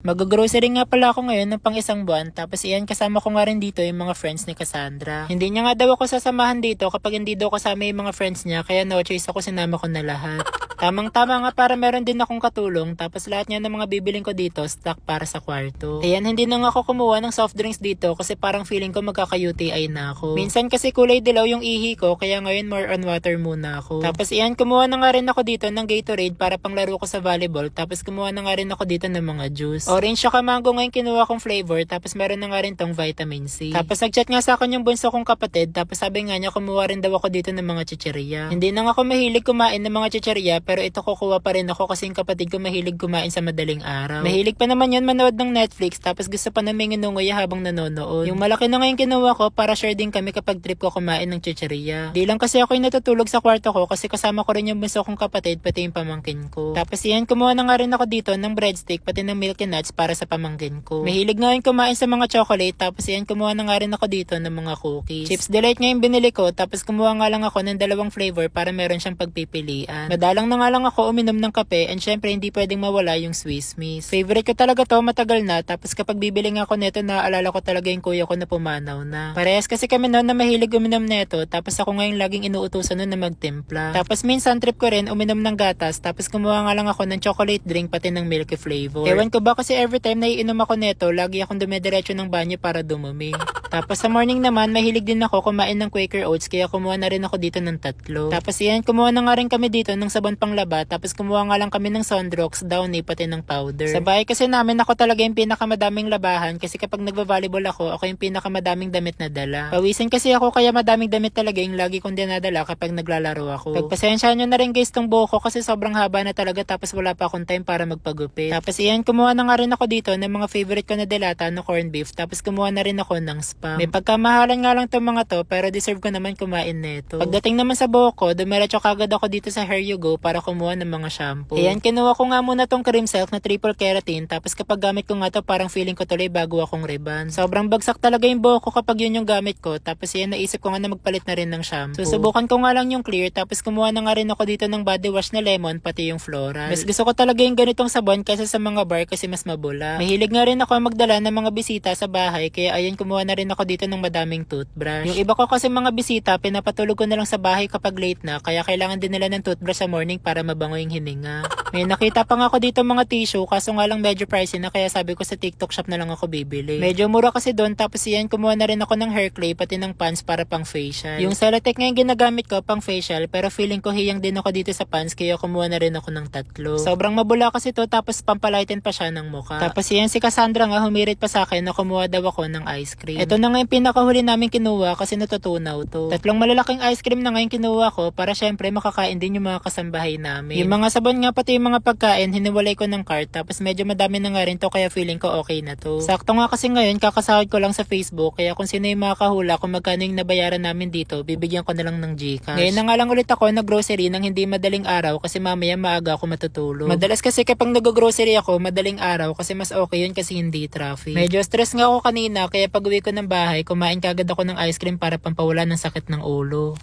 Mag-grocery nga pala ako ngayon ng pang isang buwan tapos iyan kasama ko nga rin dito yung mga friends ni Cassandra. Hindi niya nga daw ako sasamahan dito kapag hindi daw kasama yung mga friends niya kaya no choice ako sinama ko na lahat. Tamang tama nga para meron din akong katulong tapos lahat nga ng mga bibiling ko dito stock para sa kwarto. Ayan hindi na nga ako kumuha ng soft drinks dito kasi parang feeling ko magkaka-UTI na ako. Minsan kasi kulay dilaw yung ihi ko kaya ngayon more on water muna ako. Tapos iyan kumuha na nga rin ako dito ng Gatorade para panglaro ko sa volleyball tapos kumuha na nga rin ako dito ng mga juice. Orange siya mango ngayon kinuha kong flavor tapos meron na nga rin tong vitamin C. Tapos nagchat nga sa akin yung bunso kong kapatid tapos sabi nga niya kumuha rin daw ako dito ng mga chicheria. Hindi na nga ako mahilig kumain ng mga chicheria pero ito kukuha pa rin ako kasi yung kapatid ko mahilig kumain sa madaling araw. Mahilig pa naman yun manood ng Netflix tapos gusto pa namin inunguya habang nanonood. Yung malaki na ngayon kinuha ko para share din kami kapag trip ko kumain ng chicheria. Di lang kasi ako yung natutulog sa kwarto ko kasi kasama ko rin yung bunso kong kapatid pati yung pamangkin ko. Tapos yan kumuha na nga rin ako dito ng breadstick pati ng milk and nuts para sa pamangkin ko. Mahilig nga yun kumain sa mga chocolate tapos yan kumuha na nga rin ako dito ng mga cookies. Chips Delight nga yung binili ko tapos kumuha nga lang ako ng dalawang flavor para meron siyang pagpipilian. Madalang na nga lang ako uminom ng kape and syempre hindi pwedeng mawala yung Swiss Miss. Favorite ko talaga to matagal na tapos kapag bibili nga ako neto naaalala ko talaga yung kuya ko na pumanaw na. Parehas kasi kami noon na mahilig uminom neto tapos ako ngayon laging inuutosan noon na magtimpla. Tapos minsan trip ko rin uminom ng gatas tapos kumuha nga lang ako ng chocolate drink pati ng milky flavor. Ewan ko ba kasi every time na iinom ako neto lagi akong dumidiretso ng banyo para dumumi. Tapos sa morning naman, mahilig din ako kumain ng Quaker Oats kaya kumuha na rin ako dito ng tatlo. Tapos yan, kumuha na nga rin kami dito ng sabon pang laba tapos kumuha nga lang kami ng Sondrox, Downy pati ng powder. Sa bahay kasi namin ako talaga yung pinakamadaming labahan kasi kapag nagva-volleyball ako, ako yung pinakamadaming damit na dala. Pawisin kasi ako kaya madaming damit talaga yung lagi kong dinadala kapag naglalaro ako. Pagpasensya nyo na rin guys tong buhok ko kasi sobrang haba na talaga tapos wala pa akong time para magpagupit. Tapos iyan, kumuha na nga rin ako dito ng mga favorite ko na delata na corned beef tapos kumuha na rin ako ng spam. May pagkamahalan nga lang tong mga to pero deserve ko naman kumain nito. Pagdating naman sa buhok ko, dumiretso kagad ako dito sa Hair You Go para kumuha ng mga shampoo. Ayan, kinuha ko nga muna tong cream silk na triple keratin tapos kapag gamit ko nga to parang feeling ko tuloy bago akong riban. Sobrang bagsak talaga yung buhok ko kapag yun yung gamit ko tapos yan naisip ko nga na magpalit na rin ng shampoo. Susubukan ko nga lang yung clear tapos kumuha na nga rin ako dito ng body wash na lemon pati yung floral. Mas gusto ko talaga yung ganitong sabon kaysa sa mga bar kasi mas mabula. Mahilig nga rin ako magdala ng mga bisita sa bahay kaya ayan kumuha na rin ako dito ng madaming toothbrush. Yung iba ko kasi mga bisita pinapatulog ko na lang sa bahay kapag late na kaya kailangan din nila ng toothbrush sa morning para mabango yung hininga. May nakita pa nga ako dito mga tissue kaso nga lang medyo pricey na kaya sabi ko sa TikTok shop na lang ako bibili. Medyo mura kasi doon tapos yan kumuha na rin ako ng hair clay pati ng pants para pang facial. Yung Celotex nga yung ginagamit ko pang facial pero feeling ko hiyang din ako dito sa pants kaya kumuha na rin ako ng tatlo. Sobrang mabula kasi to tapos pampalighten pa siya ng mukha. Tapos yan si Cassandra nga humirit pa sa akin na kumuha daw ako ng ice cream. Ito na nga yung pinakahuli namin kinuha kasi natutunaw to. Tatlong malalaking ice cream na nga yung kinuha ko para syempre makakain din yung mga kasambahay namin. Yung mga sabon nga pati yung mga pagkain hiniwalay ko ng cart tapos medyo madami na nga rin to kaya feeling ko okay na to. Sakto nga kasi ngayon kakasahod ko lang sa Facebook kaya kung sino yung makakahula kung magkano yung nabayaran namin dito bibigyan ko na lang ng Gcash. Ngayon na nga lang ulit ako na grocery nang hindi madaling araw kasi mamaya maaga ako matutulog. Madalas kasi kapag nag-grocery ako madaling araw kasi mas okay yun kasi hindi traffic. Medyo stress nga ako kanina kaya pag uwi ko ng bahay kumain kagad ako ng ice cream para pampawala ng sakit ng ulo.